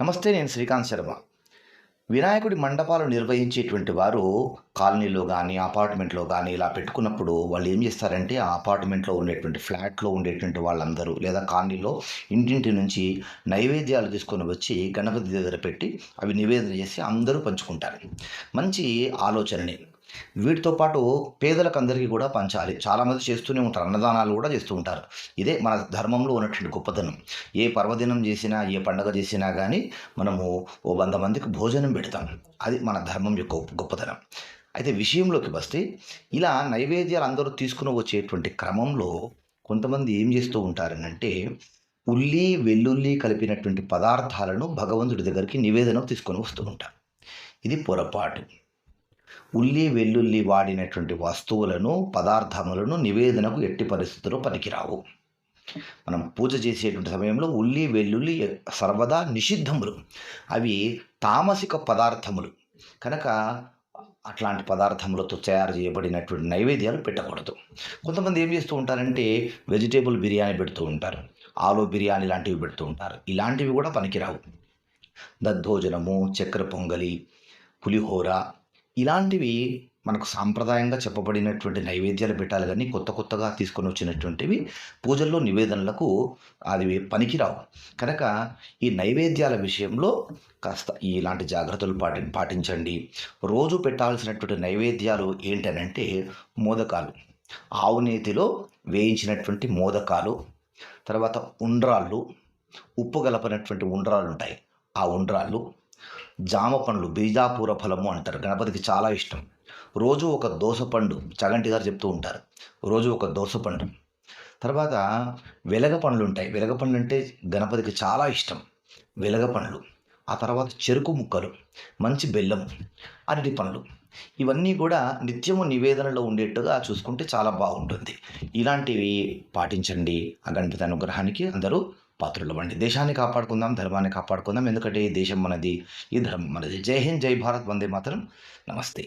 నమస్తే నేను శ్రీకాంత్ శర్మ. వినాయకుడి మండపాలు నిర్వహించేటువంటి వారు కాలనీలో కానీ అపార్ట్మెంట్లో కానీ ఇలా పెట్టుకున్నప్పుడు వాళ్ళు ఏం చేస్తారంటే ఆ అపార్ట్మెంట్లో ఉండేటువంటి ఫ్లాట్లో ఉండేటువంటి వాళ్ళందరూ లేదా కాలనీలో ఇంటింటి నుంచి నైవేద్యాలు తీసుకొని వచ్చి గణపతి దగ్గర పెట్టి అవి నివేదన చేసి అందరూ పంచుకుంటారు. మంచి ఆలోచనని. వీటితో పాటు పేదలకు అందరికీ కూడా పంచాలి. చాలామంది చేస్తూనే ఉంటారు. అన్నదానాలు కూడా చేస్తూ ఉంటారు. ఇదే మన ధర్మంలో ఉన్నటువంటి గొప్పతనం. ఏ పర్వదినం చేసినా ఏ పండగ చేసినా కానీ మనము ఓ వంద మందికి భోజనం పెడతాం. అది మన ధర్మం యొక్క గొప్పతనం. అయితే విషయంలోకి వస్తే ఇలా నైవేద్యాలు అందరూ తీసుకుని వచ్చేటువంటి క్రమంలో కొంతమంది ఏం చేస్తూ ఉంటారనంటే ఉల్లి వెల్లుల్లి కలిపినటువంటి పదార్థాలను భగవంతుడి దగ్గరికి నివేదన తీసుకొని వస్తూ ఉంటారు. ఇది పొరపాటు. ఉల్లి వెల్లుల్లి వాడినటువంటి వస్తువులను పదార్థములను నివేదనకు ఎట్టి పరిస్థితుల్లో పనికిరావు. మనం పూజ చేసేటువంటి సమయంలో ఉల్లి వెల్లుల్లి సర్వదా నిషిద్ధములు. అవి తామసిక పదార్థములు. కనుక అట్లాంటి పదార్థములతో తయారు చేయబడినటువంటి నైవేద్యాలు పెట్టకూడదు. కొంతమంది ఏం చేస్తూ ఉంటారంటే వెజిటేబుల్ బిర్యానీ పెడుతూ ఉంటారు. ఆలు బిర్యానీ లాంటివి పెడుతూ ఉంటారు. ఇలాంటివి కూడా పనికిరావు. దద్దోజనము చక్కెర పొంగలి పులిహోర ఇలాంటివి మనకు సాంప్రదాయంగా చెప్పబడినటువంటి నైవేద్యాలు పెట్టాలి కానీ కొత్త కొత్తగా తీసుకొని వచ్చినటువంటివి పూజల్లో నివేదనలకు అది పనికిరావు. కనుక ఈ నైవేద్యాల విషయంలో కాస్త ఇలాంటి జాగ్రత్తలు పాటి పాటించండి. రోజు పెట్టాల్సినటువంటి నైవేద్యాలు ఏంటనంటే మోదకాలు. ఆవు నేతిలో వేయించినటువంటి మోదకాలు తర్వాత ఉండ్రాళ్ళు ఉప్పు కలపనటువంటి ఉండ్రాళ్ళు ఉంటాయి. ఆ ఉండ్రాళ్ళు జామ పండ్లు బీజాపూర ఫలము అంటారు. గణపతికి చాలా ఇష్టం. రోజు ఒక దోసపండు చగంటి గారు చెప్తూ ఉంటారు. రోజు ఒక దోసపండు తర్వాత వెలగ పండ్లు ఉంటాయి. వెలగ పండ్లు అంటే గణపతికి చాలా ఇష్టం. వెలగ పండ్లు. ఆ తర్వాత చెరుకు ముక్కలు మంచి బెల్లము అరటి పండ్లు. ఇవన్నీ కూడా నిత్యము నివేదనలో ఉండేట్టుగా చూసుకుంటే చాలా బాగుంటుంది. ఇలాంటివి పాటించండి. ఆ గణపతి అనుగ్రహానికి అందరూ పాత్రలు అవ్వండి దేశాన్ని కాపాడుకుందాం ధర్మాన్ని కాపాడుకుందాం. ఎందుకంటే ఈ దేశం మనది ఈ ధర్మం మనది. జై హింద్ జై భారత్ వందే మాత్రం. నమస్తే.